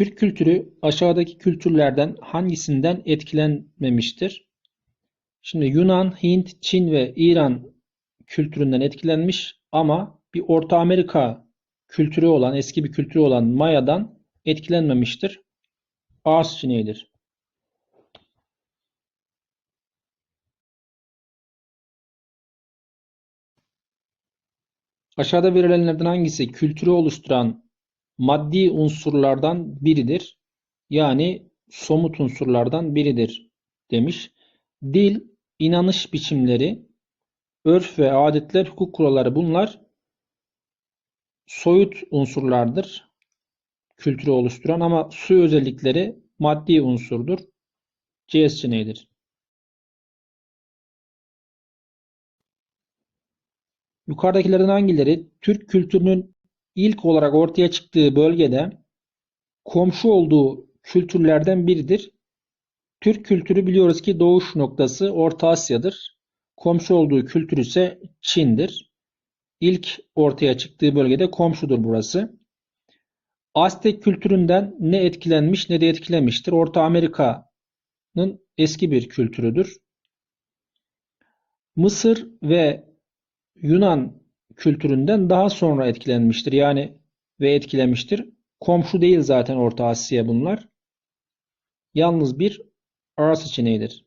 Türk kültürü aşağıdaki kültürlerden hangisinden etkilenmemiştir? Şimdi Yunan, Hint, Çin ve İran kültüründen etkilenmiş ama bir Orta Amerika kültürü olan, eski bir kültürü olan Maya'dan etkilenmemiştir. A seçeneğidir. Aşağıda verilenlerden hangisi kültürü oluşturan maddi unsurlardan biridir? Yani somut unsurlardan biridir demiş. Dil, inanış biçimleri, örf ve adetler, hukuk kuralları bunlar soyut unsurlardır. Kültürü oluşturan ama su özellikleri maddi unsurdur. C seçeneğidir. Yukarıdakilerden hangileri Türk kültürünün ilk olarak ortaya çıktığı bölgede komşu olduğu kültürlerden biridir? Türk kültürü biliyoruz ki doğuş noktası Orta Asya'dır. Komşu olduğu kültür ise Çin'dir. İlk ortaya çıktığı bölgede komşudur burası. Aztek kültüründen ne etkilenmiş ne de etkilemiştir. Orta Amerika'nın eski bir kültürüdür. Mısır ve Yunan kültüründen daha sonra etkilenmiştir. Yani ve etkilemiştir. Komşu değil zaten Orta Asya bunlar. Yalnız bir A seçeneğidir.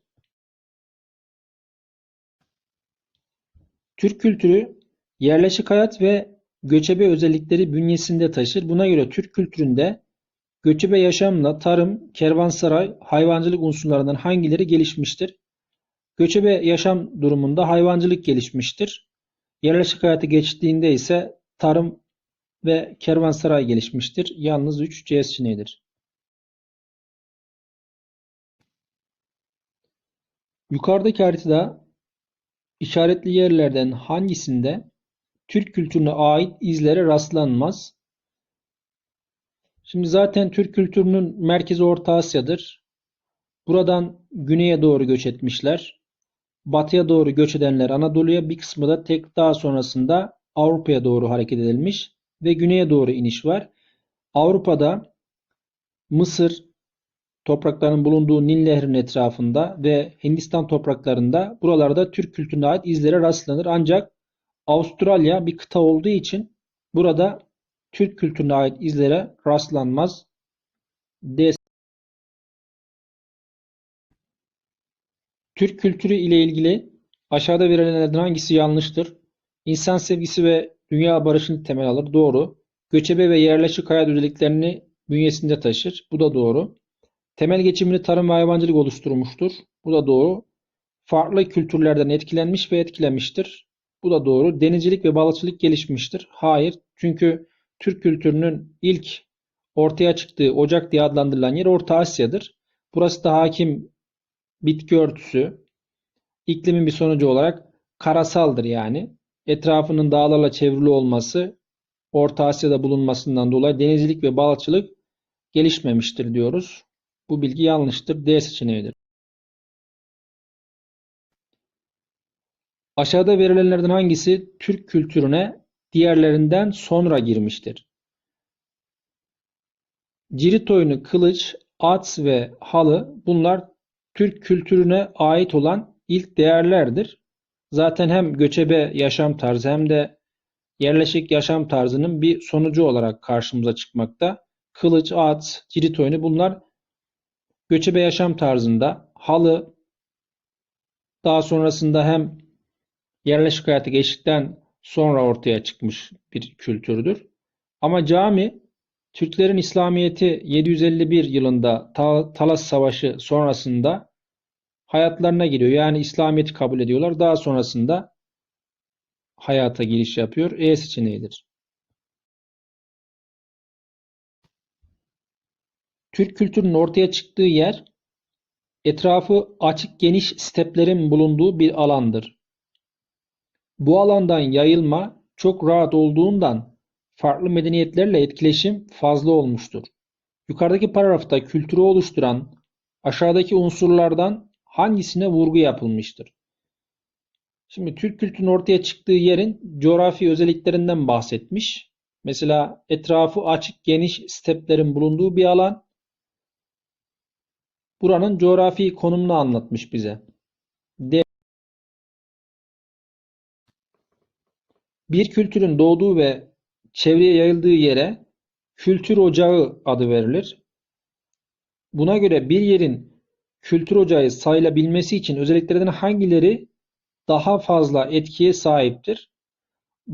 Türk kültürü yerleşik hayat ve göçebe özellikleri bünyesinde taşır. Buna göre Türk kültüründe göçebe yaşamla tarım, kervansaray, hayvancılık unsurlarından hangileri gelişmiştir? Göçebe yaşam durumunda hayvancılık gelişmiştir. Yerleşik hayatı geçtiğinde ise tarım ve kervansaray gelişmiştir. Yalnız 3 C seçeneğidir. Yukarıdaki haritada işaretli yerlerden hangisinde Türk kültürüne ait izlere rastlanmaz? Şimdi zaten Türk kültürünün merkezi Orta Asya'dır. Buradan güneye doğru göç etmişler. Batıya doğru göç edenler Anadolu'ya bir kısmı da tek daha sonrasında Avrupa'ya doğru hareket edilmiş ve güneye doğru iniş var. Avrupa'da Mısır topraklarının bulunduğu Nil Nehri'nin etrafında ve Hindistan topraklarında buralarda Türk kültürüne ait izlere rastlanır. Ancak Avustralya bir kıta olduğu için burada Türk kültürüne ait izlere rastlanmaz. D Türk kültürü ile ilgili aşağıda verilenlerden hangisi yanlıştır? İnsan sevgisi ve dünya barışını temel alır. Doğru. Göçebe ve yerleşik hayat özelliklerini bünyesinde taşır. Bu da doğru. Temel geçimini tarım ve hayvancılık oluşturmuştur. Bu da doğru. Farklı kültürlerden etkilenmiş ve etkilemiştir. Bu da doğru. Denizcilik ve balıkçılık gelişmiştir. Hayır. Çünkü Türk kültürünün ilk ortaya çıktığı ocak diye adlandırılan yer Orta Asya'dır. Burası da hakim bitki örtüsü, iklimin bir sonucu olarak karasaldır yani. Etrafının dağlarla çevrili olması, Orta Asya'da bulunmasından dolayı denizcilik ve balıkçılık gelişmemiştir diyoruz. Bu bilgi yanlıştır. D seçeneğidir. Aşağıda verilenlerden hangisi Türk kültürüne diğerlerinden sonra girmiştir? Cirit oyunu, kılıç, at ve halı bunlar Türk kültürüne ait olan ilk değerlerdir. Zaten hem göçebe yaşam tarzı hem de yerleşik yaşam tarzının bir sonucu olarak karşımıza çıkmakta. Kılıç, at, cirit oyunu bunlar göçebe yaşam tarzında. Halı daha sonrasında hem yerleşik hayatı geçtikten sonra ortaya çıkmış bir kültürdür. Ama cami Türklerin İslamiyet'i 751 yılında Talas Savaşı sonrasında hayatlarına giriyor. Yani İslamiyet'i kabul ediyorlar. Daha sonrasında hayata giriş yapıyor. E seçeneğidir. Türk kültürünün ortaya çıktığı yer etrafı açık geniş steplerin bulunduğu bir alandır. Bu alandan yayılma çok rahat olduğundan farklı medeniyetlerle etkileşim fazla olmuştur. Yukarıdaki paragrafta kültürü oluşturan aşağıdaki unsurlardan hangisine vurgu yapılmıştır? Şimdi Türk kültürünün ortaya çıktığı yerin coğrafi özelliklerinden bahsetmiş. Mesela etrafı açık geniş steplerin bulunduğu bir alan. Buranın coğrafi konumunu anlatmış bize. Bir kültürün doğduğu ve çevreye yayıldığı yere kültür ocağı adı verilir. Buna göre bir yerin kültür ocağı sayılabilmesi için özelliklerden hangileri daha fazla etkiye sahiptir?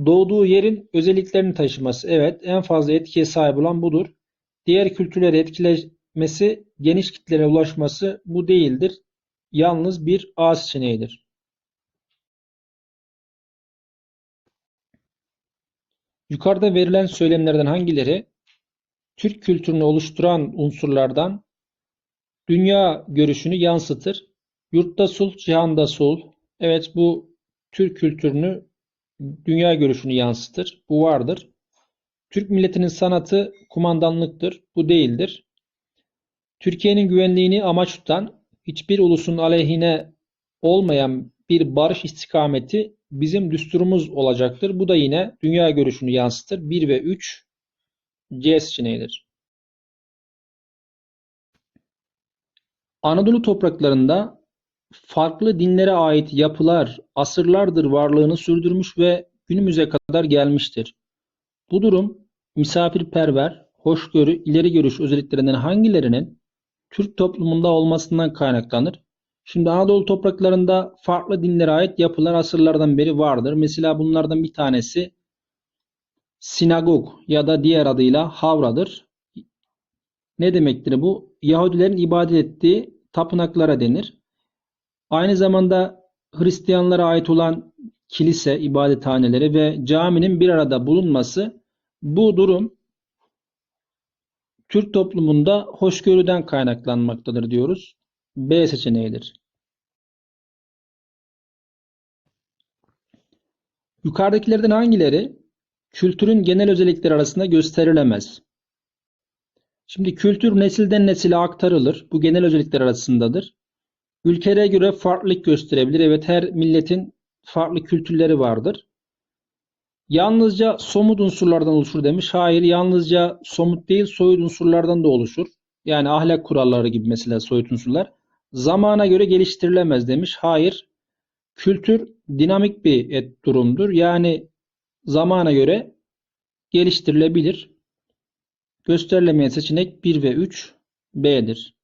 Doğduğu yerin özelliklerini taşıması. Evet, en fazla etkiye sahip olan budur. Diğer kültürleri etkilemesi, geniş kitlere ulaşması bu değildir. Yalnız bir A seçeneğidir. Yukarıda verilen söylemlerden hangileri Türk kültürünü oluşturan unsurlardan dünya görüşünü yansıtır? Yurtta sulh, cihanda sulh. Evet bu Türk kültürünü, dünya görüşünü yansıtır. Bu vardır. Türk milletinin sanatı kumandanlıktır. Bu değildir. Türkiye'nin güvenliğini amaç tutan, hiçbir ulusun aleyhine olmayan bir barış istikameti bizim düsturumuz olacaktır. Bu da yine dünya görüşünü yansıtır. 1 ve 3 C seçeneğidir. Anadolu topraklarında farklı dinlere ait yapılar asırlardır varlığını sürdürmüş ve günümüze kadar gelmiştir. Bu durum misafirperver, hoşgörü, ileri görüş özelliklerinden hangilerinin Türk toplumunda olmasından kaynaklanır? Şimdi Anadolu topraklarında farklı dinlere ait yapılar asırlardan beri vardır. Mesela bunlardan bir tanesi sinagog ya da diğer adıyla havradır. Ne demektir bu? Yahudilerin ibadet ettiği tapınaklara denir. Aynı zamanda Hristiyanlara ait olan kilise, ibadethaneleri ve caminin bir arada bulunması bu durum Türk toplumunda hoşgörüden kaynaklanmaktadır diyoruz. B seçeneğidir. Yukarıdakilerden hangileri kültürün genel özellikleri arasında gösterilemez? Şimdi kültür nesilden nesile aktarılır. Bu genel özellikler arasındadır. Ülkelere göre farklılık gösterebilir. Evet her milletin farklı kültürleri vardır. Yalnızca somut unsurlardan oluşur demiş. Hayır yalnızca somut değil soyut unsurlardan da oluşur. Yani ahlak kuralları gibi mesela soyut unsurlar. Zamana göre geliştirilemez demiş. Hayır. Kültür dinamik bir et durumdur. Yani zamana göre geliştirilebilir. Gösterilemeyen seçenek 1 ve 3 B'dir.